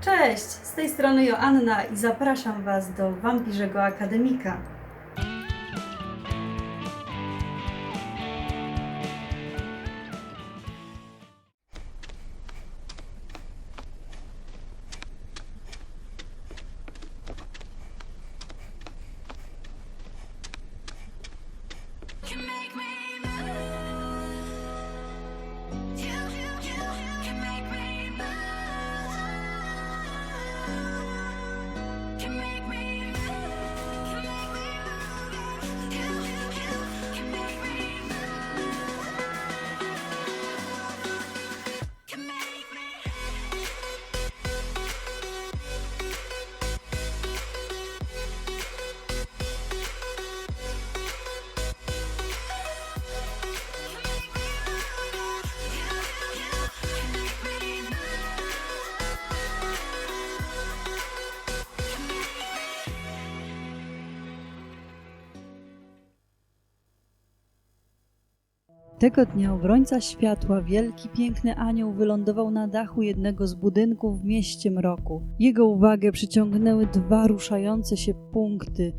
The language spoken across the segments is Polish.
Cześć, z tej strony Joanna i zapraszam Was do Wampirzego Akademika. Tego dnia obrońca światła, wielki, piękny anioł wylądował na dachu jednego z budynków w mieście mroku. Jego uwagę przyciągnęły dwa ruszające się punkty,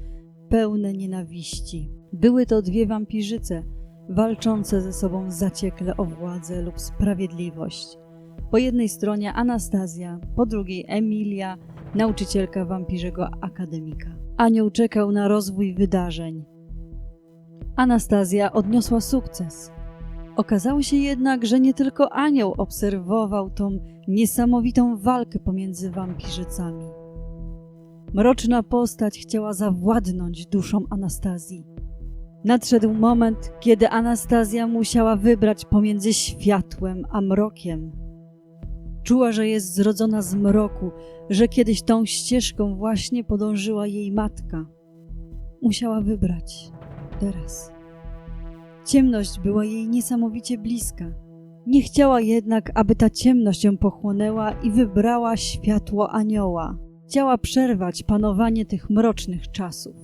pełne nienawiści. Były to dwie wampirzyce, walczące ze sobą zaciekle o władzę lub sprawiedliwość. Po jednej stronie Anastazja, po drugiej Emilia, nauczycielka wampirzego akademika. Anioł czekał na rozwój wydarzeń. Anastazja odniosła sukces. Okazało się jednak, że nie tylko anioł obserwował tą niesamowitą walkę pomiędzy wampirzycami. Mroczna postać chciała zawładnąć duszą Anastazji. Nadszedł moment, kiedy Anastazja musiała wybrać pomiędzy światłem a mrokiem. Czuła, że jest zrodzona z mroku, że kiedyś tą ścieżką właśnie podążyła jej matka. Musiała wybrać teraz. Ciemność była jej niesamowicie bliska. Nie chciała jednak, aby ta ciemność ją pochłonęła i wybrała światło anioła. Chciała przerwać panowanie tych mrocznych czasów.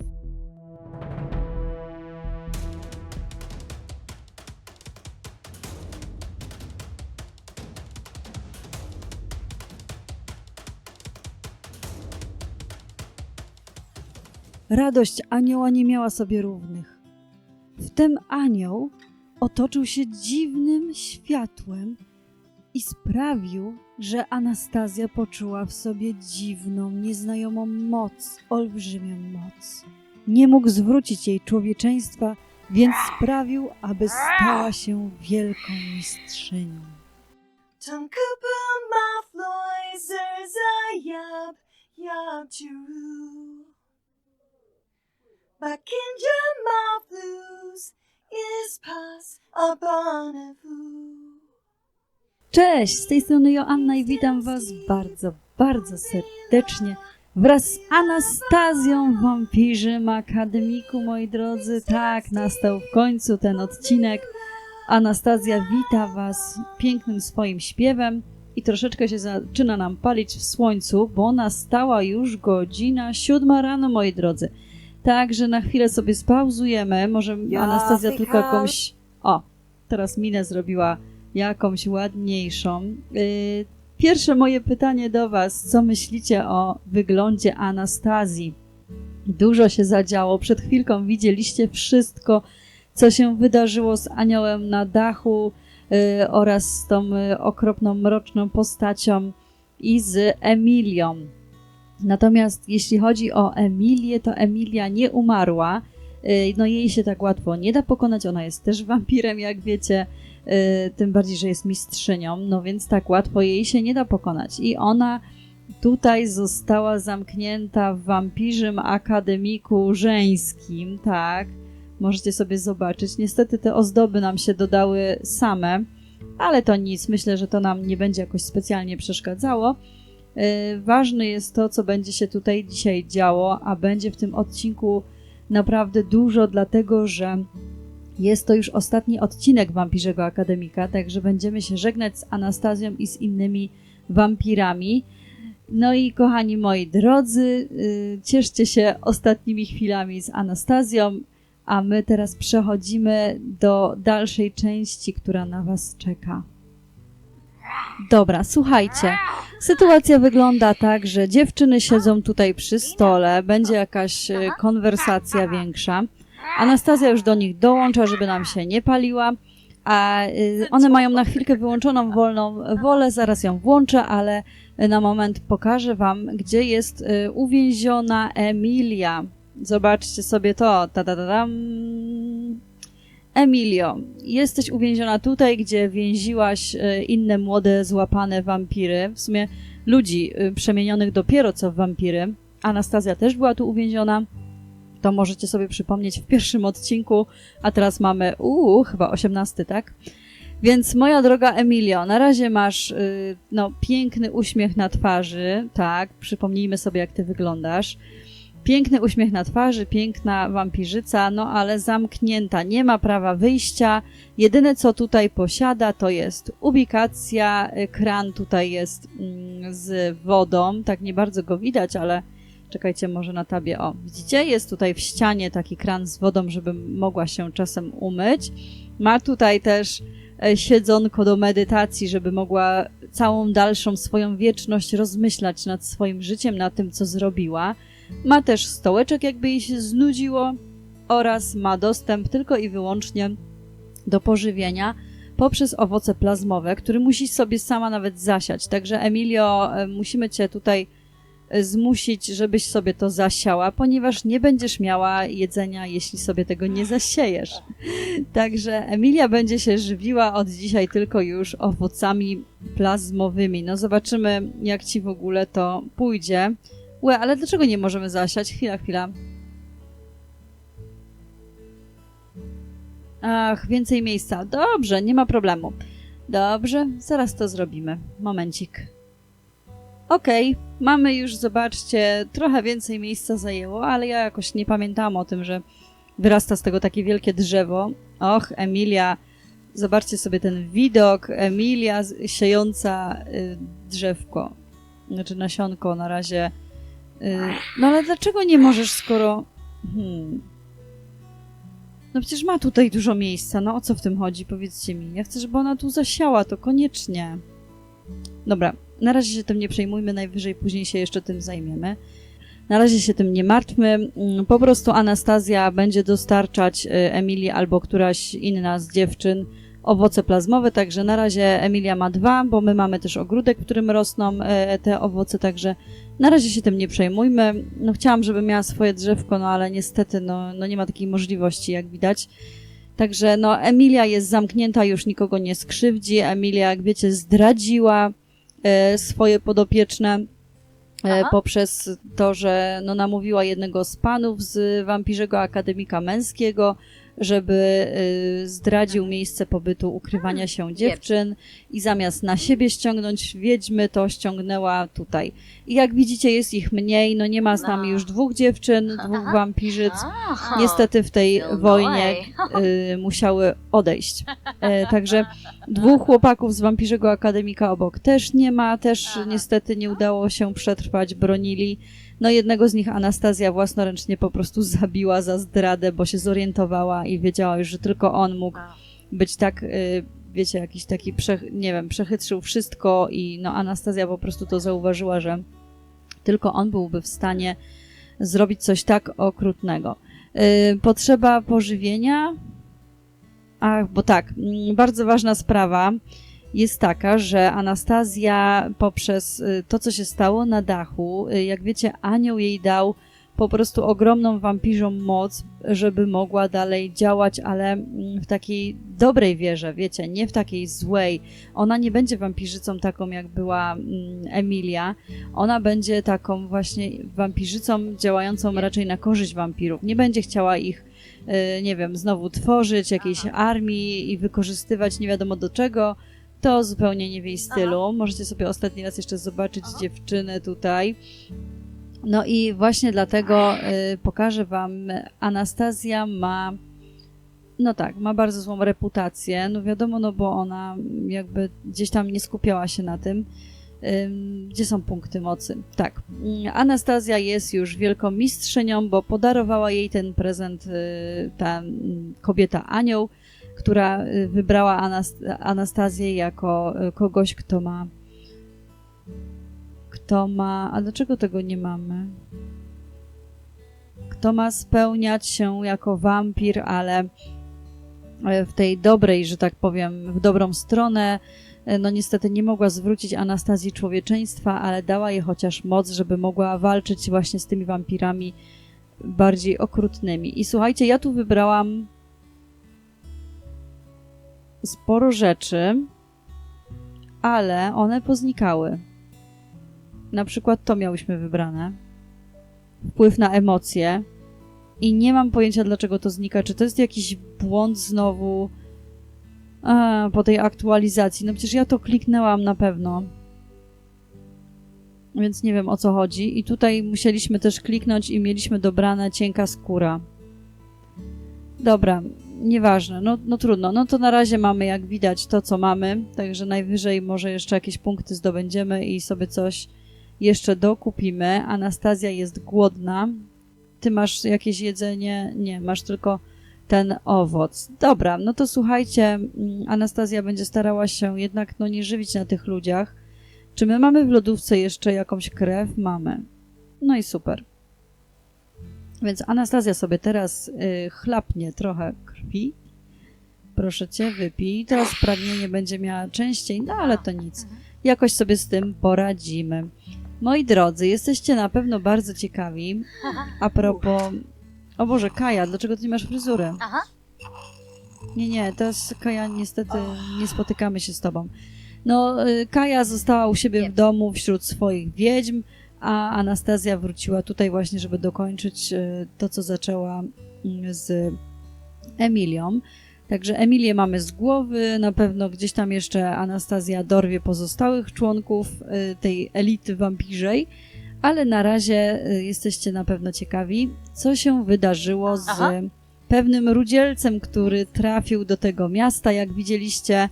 Radość anioła nie miała sobie równych. Wtem anioł otoczył się dziwnym światłem i sprawił, że Anastazja poczuła w sobie dziwną, nieznajomą moc, olbrzymią moc. Nie mógł zwrócić jej człowieczeństwa, więc sprawił, aby stała się wielką mistrzynią. Tankupu mafloizer zayab yab churu. Cześć, z tej strony Joanna i witam Was bardzo, bardzo serdecznie wraz z Anastazją Wampirzym Akademiku, moi drodzy. Tak, nastał w końcu ten odcinek. Anastazja wita Was pięknym swoim śpiewem i troszeczkę się zaczyna nam palić w słońcu, bo nastała już godzina siódma rano, moi drodzy. Także na chwilę sobie spauzujemy. Może Ja Anastazja tylko jakąś... O, teraz minę zrobiła jakąś ładniejszą. Yy, Pierwsze moje pytanie do Was. Co myślicie o wyglądzie Anastazji? Dużo się zadziało. Przed chwilką widzieliście wszystko, co się wydarzyło z aniołem na dachu yy, oraz z tą yy, okropną, mroczną postacią i z Emilią. Natomiast jeśli chodzi o Emilię, to Emilia nie umarła. Yy, No jej się tak łatwo nie da pokonać. Ona jest też wampirem, jak wiecie. Yy, tym bardziej, że jest mistrzynią, no więc tak łatwo jej się nie da pokonać. I ona tutaj została zamknięta w wampirzym akademiku żeńskim, tak. Możecie sobie zobaczyć. Niestety te ozdoby nam się dodały same, ale to nic. Myślę, że to nam nie będzie jakoś specjalnie przeszkadzało. Yy, ważne jest to, co będzie się tutaj dzisiaj działo, a będzie w tym odcinku naprawdę dużo, dlatego że jest to już ostatni odcinek Wampirzego Akademika, także będziemy się żegnać z Anastazją i z innymi wampirami. No i kochani moi drodzy, yy, cieszcie się ostatnimi chwilami z Anastazją, a my teraz przechodzimy do dalszej części, która na Was czeka. Dobra, słuchajcie. Sytuacja wygląda tak, że dziewczyny siedzą tutaj przy stole, będzie jakaś e, konwersacja większa. Anastazja już do nich dołącza, żeby nam się nie paliła, a e, one mają na chwilkę wyłączoną wolną wolę, zaraz ją włączę, ale na moment pokażę wam, gdzie jest e, uwięziona Emilia. Zobaczcie sobie to. Ta, ta, tam. Emilio, jesteś uwięziona tutaj, gdzie więziłaś e, inne młode, złapane wampiry, w sumie ludzi e, przemienionych dopiero co w wampiry. Anastazja też była tu uwięziona. To możecie sobie przypomnieć w pierwszym odcinku, a teraz mamy, uuu, chyba 18, tak? Więc moja droga Emilio, na razie masz y, no, piękny uśmiech na twarzy, tak? Przypomnijmy sobie, jak ty wyglądasz. Piękny uśmiech na twarzy, piękna wampirzyca, no ale zamknięta, nie ma prawa wyjścia. Jedyne co tutaj posiada to jest ubikacja, kran tutaj jest mm, z wodą, tak nie bardzo go widać, ale czekajcie może na tabie. O, widzicie? Jest tutaj w ścianie taki kran z wodą, żeby mogła się czasem umyć. Ma tutaj też e, siedzonko do medytacji, żeby mogła całą dalszą swoją wieczność rozmyślać nad swoim życiem, nad tym, co zrobiła. Ma też stołeczek, jakby jej się znudziło, oraz ma dostęp tylko i wyłącznie do pożywienia poprzez owoce plazmowe, które musi sobie sama nawet zasiać. Także Emilio, e, musimy cię tutaj e, zmusić, żebyś sobie to zasiała, ponieważ nie będziesz miała jedzenia, jeśli sobie tego nie zasiejesz. Także Emilia będzie się żywiła od dzisiaj tylko już owocami plazmowymi. No zobaczymy, jak ci w ogóle to pójdzie. Łe, ale dlaczego nie możemy zasiać? Chwila, chwila. Ach, więcej miejsca. Dobrze, nie ma problemu. Dobrze, zaraz to zrobimy. Momencik. Okej, mamy już, zobaczcie, trochę więcej miejsca zajęło, ale ja jakoś nie pamiętałam o tym, że wyrasta z tego takie wielkie drzewo. Och, Emilia, zobaczcie sobie ten widok. Emilia siejąca y, drzewko, znaczy nasionko na razie. Y, no ale dlaczego nie możesz, skoro... Hmm. No przecież ma tutaj dużo miejsca, no o co w tym chodzi, powiedzcie mi. Ja chcę, żeby ona tu zasiała, to koniecznie. Dobra, na razie się tym nie przejmujmy, najwyżej później się jeszcze tym zajmiemy. Na razie się tym nie martwmy. Mm, Po prostu Anastazja będzie dostarczać y, Emilii albo któraś inna z dziewczyn owoce plazmowe, także na razie Emilia ma dwa, bo my mamy też ogródek, w którym rosną e, te owoce, także na razie się tym nie przejmujmy. No chciałam, żeby miała swoje drzewko, no ale niestety no, no nie ma takiej możliwości, jak widać. Także no Emilia jest zamknięta, już nikogo nie skrzywdzi. Emilia, jak wiecie, zdradziła e, swoje podopieczne e, Aha. poprzez to, że no, namówiła jednego z panów z Wampirzego Akademika Męskiego, żeby y, zdradził miejsce pobytu ukrywania się dziewczyn i zamiast na siebie ściągnąć wiedźmy, to ściągnęła tutaj. I jak widzicie, jest ich mniej, no nie ma z nami No. już dwóch dziewczyn, dwóch wampirzyc. Niestety w tej No, wojnie y, musiały odejść. E, także dwóch chłopaków z Wampirzego Akademika obok też nie ma, też niestety nie udało się przetrwać, bronili. No jednego z nich Anastazja własnoręcznie po prostu zabiła za zdradę, bo się zorientowała i wiedziała już, że tylko on mógł być tak, y, wiecie, jakiś taki, nie wiem, przechytrzył wszystko i no Anastazja po prostu to zauważyła, że tylko on byłby w stanie zrobić coś tak okrutnego. Y, Potrzeba pożywienia. Ach, bo tak, mm, bardzo ważna sprawa jest taka, że Anastazja poprzez y, to, co się stało na dachu, y, jak wiecie, anioł jej dał po prostu ogromną wampirzą moc, żeby mogła dalej działać, ale mm, w takiej dobrej wierze, wiecie, nie w takiej złej. Ona nie będzie wampirzycą taką, jak była mm, Emilia. Ona będzie taką właśnie wampirzycą działającą raczej na korzyść wampirów. Nie będzie chciała ich, y, nie wiem, znowu tworzyć, jakiejś armii i wykorzystywać nie wiadomo do czego. To zupełnie nie w jej stylu. Możecie sobie ostatni raz jeszcze zobaczyć dziewczynę tutaj. No i właśnie dlatego y, pokażę wam, Anastazja ma, no tak, ma bardzo złą reputację. No wiadomo, no bo ona jakby gdzieś tam nie skupiała się na tym. Ym, Gdzie są punkty mocy? Tak. Anastazja jest już wielką mistrzynią, bo podarowała jej ten prezent y, ta mm, kobieta anioł. Która y, wybrała Anas- Anastazję jako y, kogoś, kto ma. Kto ma. A dlaczego tego nie mamy? Kto ma spełniać się jako wampir, ale e, w tej dobrej, że tak powiem, w dobrą stronę. No niestety nie mogła zwrócić Anastazji człowieczeństwa, ale dała jej chociaż moc, żeby mogła walczyć właśnie z tymi wampirami bardziej okrutnymi. I słuchajcie, ja tu wybrałam sporo rzeczy, ale one poznikały. Na przykład to miałyśmy wybrane. Wpływ na emocje. I nie mam pojęcia, dlaczego to znika. Czy to jest jakiś błąd znowu a, po tej aktualizacji? No przecież ja to kliknęłam na pewno. Więc nie wiem o co chodzi. I tutaj musieliśmy też kliknąć i mieliśmy dobrane cienka skóra. Dobra, nieważne, no, no trudno. No to na razie mamy, jak widać, to co mamy. Także najwyżej może jeszcze jakieś punkty zdobędziemy i sobie coś jeszcze dokupimy. Anastazja jest głodna. Ty masz jakieś jedzenie? Nie, masz tylko ten owoc. Dobra, no to słuchajcie, mm, Anastazja będzie starała się jednak no nie żywić na tych ludziach. Czy my mamy w lodówce jeszcze jakąś krew? Mamy. No i super. Więc Anastazja sobie teraz y, chlapnie trochę krwi. Proszę cię, wypij. Teraz pragnienie będzie miała częściej, no ale to nic. Jakoś sobie z tym poradzimy. Moi drodzy, jesteście na pewno bardzo ciekawi. A propos. O Boże, Kaja, dlaczego ty nie masz fryzury? Aha. Nie, nie, teraz Kaja niestety nie spotykamy się z tobą. No, y, Kaja została u siebie w domu wśród swoich wiedźm, a Anastazja wróciła tutaj właśnie, żeby dokończyć y, to, co zaczęła mm, z Emilią. Także Emilię mamy z głowy, na pewno gdzieś tam jeszcze Anastazja dorwie pozostałych członków y, tej elity wampirzej, ale na razie y, jesteście na pewno ciekawi, co się wydarzyło z Aha. pewnym rudzielcem, który trafił do tego miasta. Jak widzieliście,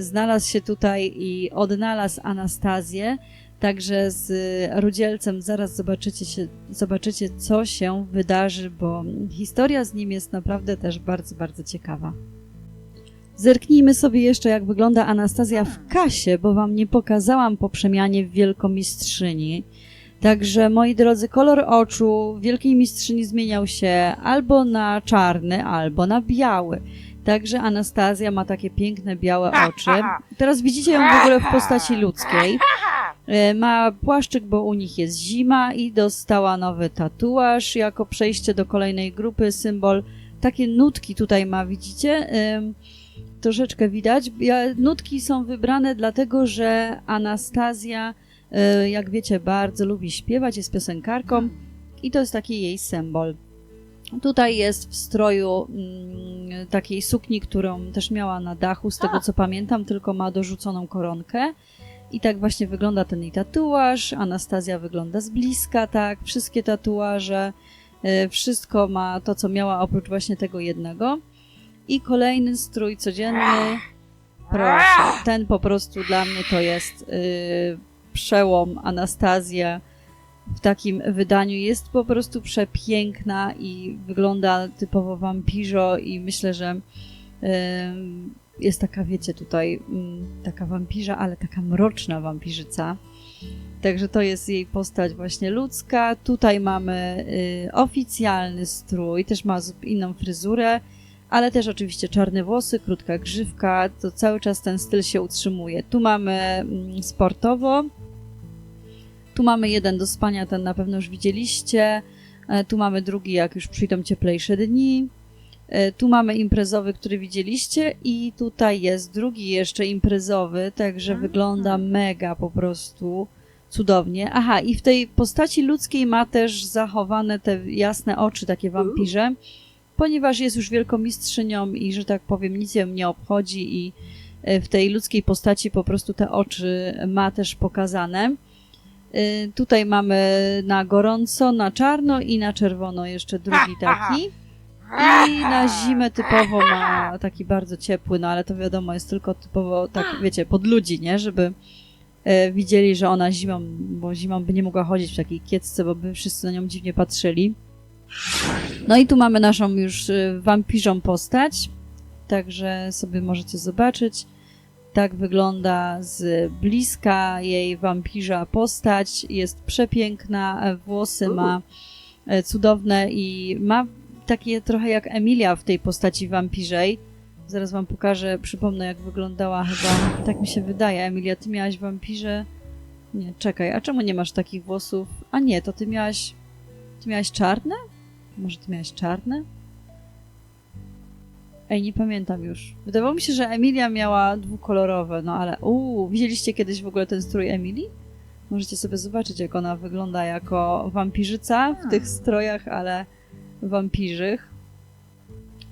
znalazł się tutaj i odnalazł Anastazję. Także z rudzielcem zaraz zobaczycie, zobaczycie, co się wydarzy, bo historia z nim jest naprawdę też bardzo, bardzo ciekawa. Zerknijmy sobie jeszcze, jak wygląda Anastazja w kasie, bo wam nie pokazałam po przemianie w wielkomistrzyni. Także, moi drodzy, kolor oczu Wielkiej Mistrzyni zmieniał się albo na czarny, albo na biały. Także Anastazja ma takie piękne białe oczy. Teraz widzicie ją w ogóle w postaci ludzkiej. E, Ma płaszczyk, bo u nich jest zima i dostała nowy tatuaż jako przejście do kolejnej grupy, symbol. Takie nutki tutaj ma, widzicie? Troszeczkę widać. Nutki są wybrane dlatego, że Anastazja, y, jak wiecie, bardzo lubi śpiewać, jest piosenkarką i to jest taki jej symbol. Tutaj jest w stroju mm, takiej sukni, którą też miała na dachu, z tego co pamiętam, tylko ma dorzuconą koronkę. I tak właśnie wygląda ten jej tatuaż. Anastazja wygląda z bliska, tak. Wszystkie tatuaże, y, wszystko ma to, co miała, oprócz właśnie tego jednego. I kolejny strój codzienny. Proszę, ten po prostu dla mnie to jest y, przełom Anastazja w takim wydaniu. Jest po prostu przepiękna i wygląda typowo wampirzo i myślę, że jest taka, wiecie, tutaj mm, taka wampirza, ale taka mroczna wampirzyca. Także to jest jej postać właśnie ludzka. Tutaj mamy y, oficjalny strój, też ma inną fryzurę, ale też oczywiście czarne włosy, krótka grzywka. To cały czas ten styl się utrzymuje. Tu mamy mm, sportowo. Tu mamy jeden do spania, ten na pewno już widzieliście. E, Tu mamy drugi, jak już przyjdą cieplejsze dni. E, Tu mamy imprezowy, który widzieliście i tutaj jest drugi jeszcze imprezowy, także A. wygląda mega po prostu cudownie. Aha, i w tej postaci ludzkiej ma też zachowane te jasne oczy, takie wampirze, ponieważ jest już wielkomistrzynią i, że tak powiem, nic ją nie obchodzi i e, w tej ludzkiej postaci po prostu te oczy ma też pokazane. E, Tutaj mamy na gorąco, na czarno i na czerwono jeszcze drugi taki. I na zimę typowo ma taki bardzo ciepły, no ale to wiadomo, jest tylko typowo tak, wiecie, pod ludzi, nie? Żeby e, widzieli, że ona zimą, bo zimą by nie mogła chodzić w takiej kiecce, bo by wszyscy na nią dziwnie patrzyli. No i tu mamy naszą już e, wampirzą postać. także sobie możecie zobaczyć. Tak wygląda z bliska jej wampirza postać. Jest przepiękna, włosy ma e, cudowne i ma takie trochę jak Emilia w tej postaci wampirzej. Zaraz wam pokażę, przypomnę jak wyglądała chyba, tak mi się wydaje. Emilia, ty miałaś wampirze? Nie, czekaj, a czemu nie masz takich włosów? A nie, to ty miałaś, ty miałaś czarne? Może ty miałaś czarne? Ej, nie pamiętam już. Wydawało mi się, że Emilia miała dwukolorowe, no ale uuu, widzieliście kiedyś w ogóle ten strój Emilii? Możecie sobie zobaczyć, jak ona wygląda jako wampirzyca w tych strojach, ale wampirzych.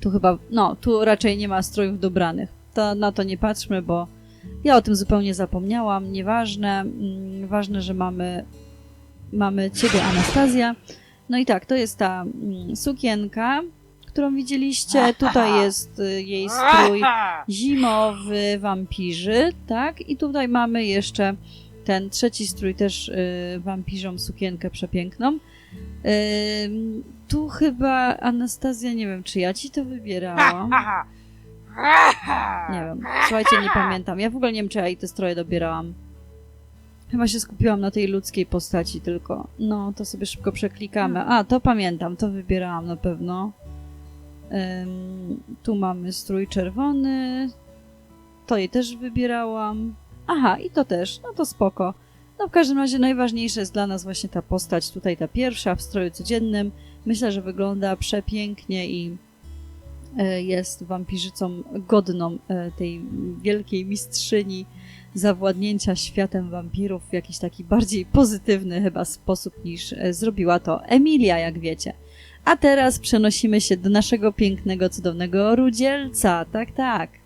Tu chyba, no, tu raczej nie ma strojów dobranych. To, na to nie patrzmy, bo ja o tym zupełnie zapomniałam. Nieważne, mm, ważne, że mamy, mamy ciebie, Anastazja. No i tak, to jest ta mm, sukienka, którą widzieliście. Tutaj jest y, jej strój zimowy wampirzy, tak? I tutaj mamy jeszcze ten trzeci strój, też y, wampirzą sukienkę przepiękną. Tu chyba Anastazja, nie wiem, czy ja ci to wybierałam. Nie wiem, słuchajcie, nie pamiętam. Ja w ogóle nie wiem, czy ja jej te stroje dobierałam. Chyba się skupiłam na tej ludzkiej postaci tylko. No, to sobie szybko przeklikamy. A, to pamiętam, to wybierałam na pewno. Tu mamy strój czerwony. To jej też wybierałam. Aha, i to też. No to spoko. No w każdym razie najważniejsza jest dla nas właśnie ta postać, tutaj ta pierwsza w stroju codziennym. Myślę, że wygląda przepięknie i e, jest wampirzycą godną e, tej wielkiej mistrzyni zawładnięcia światem wampirów w jakiś taki bardziej pozytywny chyba sposób niż e, zrobiła to Emilia, jak wiecie. A teraz przenosimy się do naszego pięknego, cudownego rudzielca. Tak, tak.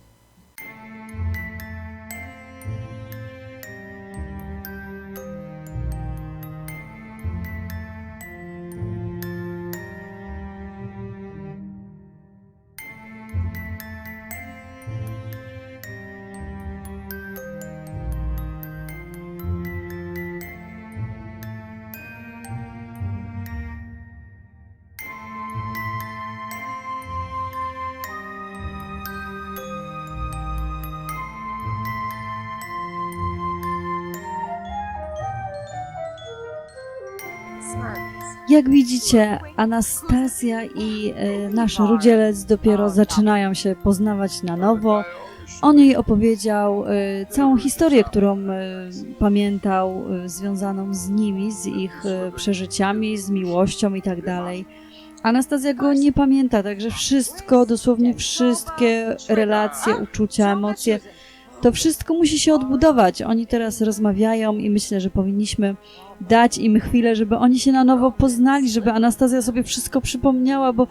Jak widzicie, Anastazja i e, nasz rudzielec dopiero zaczynają się poznawać na nowo. On jej opowiedział e, całą historię, którą e, pamiętał, związaną z nimi, z ich przeżyciami, z miłością i tak dalej. Anastazja go nie pamięta, także wszystko, dosłownie wszystkie relacje, uczucia, emocje, to wszystko musi się odbudować. Oni teraz rozmawiają i myślę, że powinniśmy dać im chwilę, żeby oni się na nowo poznali, żeby Anastazja sobie wszystko przypomniała, bo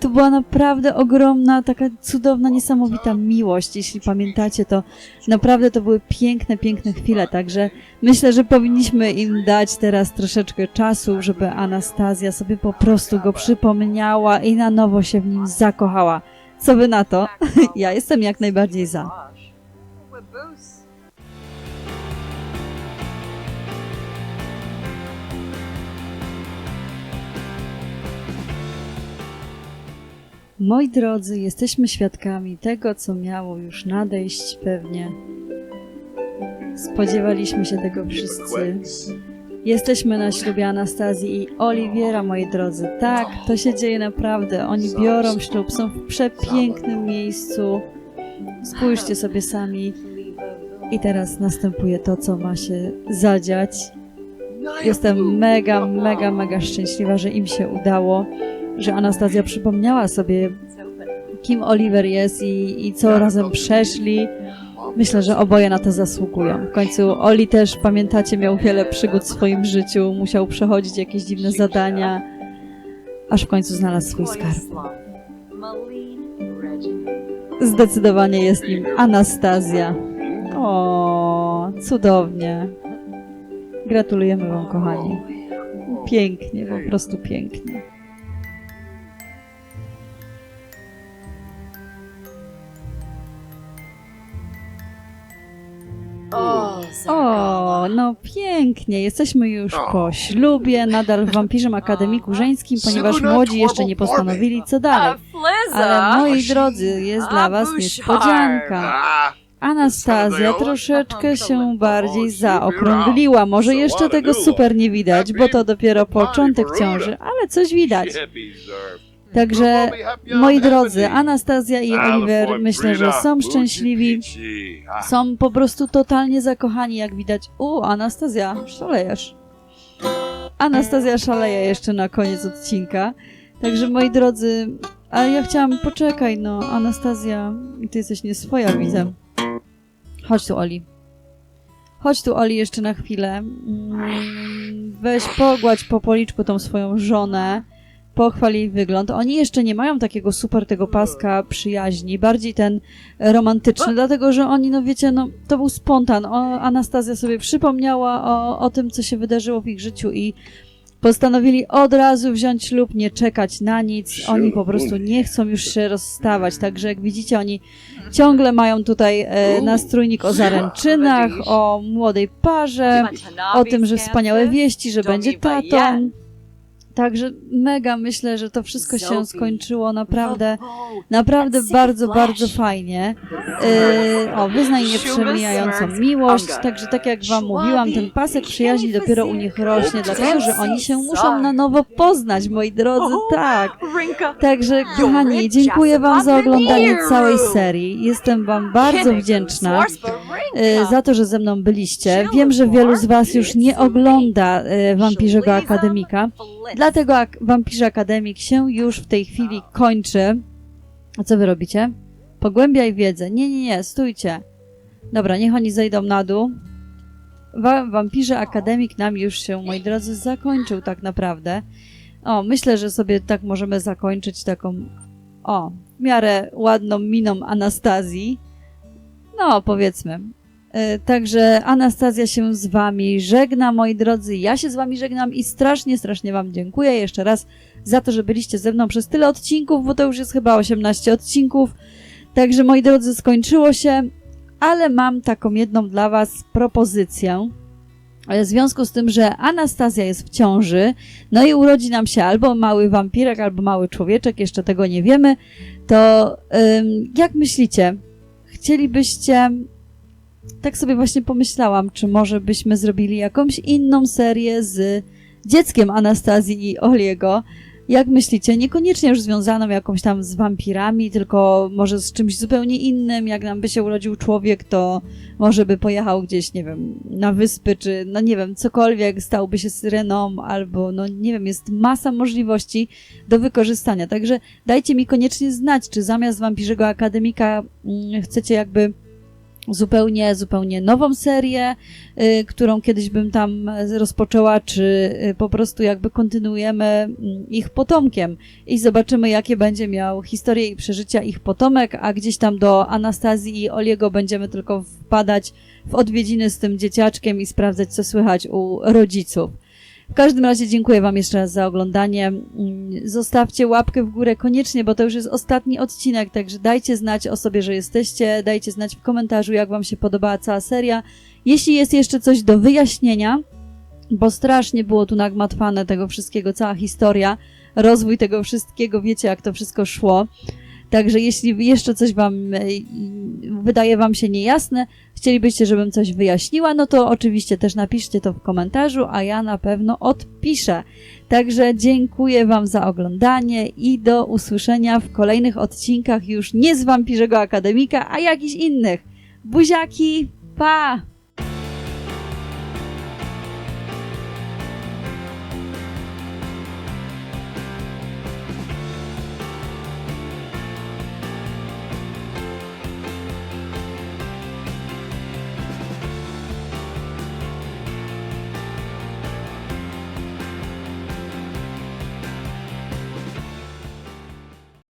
to była naprawdę ogromna, taka cudowna, niesamowita miłość. Jeśli pamiętacie, to naprawdę to były piękne, piękne chwile, także myślę, że powinniśmy im dać teraz troszeczkę czasu, żeby Anastazja sobie po prostu go przypomniała i na nowo się w nim zakochała. Co wy na to? Ja jestem jak najbardziej za. Moi drodzy, jesteśmy świadkami tego, co miało już nadejść pewnie. Spodziewaliśmy się tego wszyscy. Jesteśmy na ślubie Anastazji i Oliwiera, moi drodzy. Tak, to się dzieje naprawdę. Oni biorą ślub, są w przepięknym miejscu. Spójrzcie sobie sami. I teraz następuje to, co ma się zadziać. Jestem mega, mega, mega szczęśliwa, że im się udało, że Anastazja przypomniała sobie, kim Oliver jest i, i co razem przeszli. Myślę, że oboje na to zasługują. W końcu Oli też, pamiętacie, miał wiele przygód w swoim życiu, musiał przechodzić jakieś dziwne zadania, aż w końcu znalazł swój skarb. Zdecydowanie jest nim Anastazja. O, cudownie. Gratulujemy Wam, kochani. Pięknie, po prostu pięknie. O, no pięknie. Jesteśmy już po ślubie, nadal w Wampirze Akademiku Żeńskim, ponieważ młodzi jeszcze nie postanowili co dalej. Ale moi drodzy, jest dla was niespodzianka. Anastazja troszeczkę się bardziej zaokrągliła. Może jeszcze tego super nie widać, bo to dopiero początek ciąży, ale coś widać. Także, moi drodzy, Anastazja i Oliver myślę, że są szczęśliwi. Są po prostu totalnie zakochani, jak widać. U, Anastazja, szalejesz. Anastazja szaleje jeszcze na koniec odcinka. Także moi drodzy, ale ja chciałam, poczekaj, no, Anastazja, ty jesteś nieswoja, widzę. Chodź tu, Oli. Chodź tu, Oli, jeszcze na chwilę. Mm, Weź, pogładź po policzku tą swoją żonę. Pochwal jej wygląd. Oni jeszcze nie mają takiego super tego paska przyjaźni, bardziej ten romantyczny, dlatego że oni, no wiecie, no to był spontan. O, Anastazja sobie przypomniała o, o tym, co się wydarzyło w ich życiu i postanowili od razu wziąć ślub, nie czekać na nic. Oni po prostu nie chcą już się rozstawać, także jak widzicie, oni ciągle mają tutaj e, nastrójnik o zaręczynach, o młodej parze, o tym, że wspaniałe wieści, że będzie tatą. Także mega myślę, że to wszystko się skończyło naprawdę, naprawdę bardzo, bardzo fajnie. Yy, o, wyznaj nieprzemijającą miłość. Także tak jak wam mówiłam, ten pasek przyjaźni dopiero u nich rośnie, dlatego że oni się muszą na nowo poznać, moi drodzy, tak. Także kochani, dziękuję wam za oglądanie całej serii. Jestem wam bardzo wdzięczna za to, że ze mną byliście. Wiem, że wielu z was już nie ogląda e, Wampirzego Akademika. Dlatego ak- Wampirze Akademik się już w tej chwili kończy. A co wy robicie? Pogłębiaj wiedzę. Nie, nie, nie, stójcie. Dobra, niech oni zejdą na dół. Wa- Wampirze Akademik nam już się, moi drodzy, zakończył tak naprawdę. O, myślę, że sobie tak możemy zakończyć taką, o, w miarę ładną miną Anastazji. No, powiedzmy. E, Także Anastazja się z Wami żegna, moi drodzy. Ja się z Wami żegnam i strasznie, strasznie Wam dziękuję jeszcze raz za to, że byliście ze mną przez tyle odcinków, bo to już jest chyba 18 odcinków. Także, moi drodzy, skończyło się, ale mam taką jedną dla Was propozycję. E, W związku z tym, że Anastazja jest w ciąży, no i urodzi nam się albo mały wampirek, albo mały człowieczek, jeszcze tego nie wiemy, to ym, jak myślicie, chcielibyście tak sobie właśnie pomyślałam, czy może byśmy zrobili jakąś inną serię z dzieckiem Anastazji i Oliego. Jak myślicie? Niekoniecznie już związaną jakąś tam z wampirami, tylko może z czymś zupełnie innym. Jak nam by się urodził człowiek, to może by pojechał gdzieś, nie wiem, na wyspy, czy no nie wiem, cokolwiek, stałby się syreną, albo no nie wiem, jest masa możliwości do wykorzystania. Także dajcie mi koniecznie znać, czy zamiast Wampirzego Akademika mm, chcecie jakby zupełnie, zupełnie nową serię, y, którą kiedyś bym tam rozpoczęła, czy y, po prostu jakby kontynuujemy mm, ich potomkiem i zobaczymy, jakie będzie miał historię i przeżycia ich potomek, a gdzieś tam do Anastazji i Oliego będziemy tylko wpadać w odwiedziny z tym dzieciaczkiem i sprawdzać, co słychać u rodziców. W każdym razie dziękuję Wam jeszcze raz za oglądanie. Mm, Zostawcie łapkę w górę koniecznie, bo to już jest ostatni odcinek, także dajcie znać o sobie, że jesteście, dajcie znać w komentarzu, jak Wam się podobała cała seria. Jeśli jest jeszcze coś do wyjaśnienia, bo strasznie było tu nagmatwane tego wszystkiego, cała historia, rozwój tego wszystkiego, wiecie jak to wszystko szło. Także jeśli jeszcze coś Wam e, wydaje Wam się niejasne, chcielibyście, żebym coś wyjaśniła, no to oczywiście też napiszcie to w komentarzu, a ja na pewno odpiszę. Także dziękuję Wam za oglądanie i do usłyszenia w kolejnych odcinkach już nie z Wampirzego Akademika, a jakichś innych. Buziaki, pa!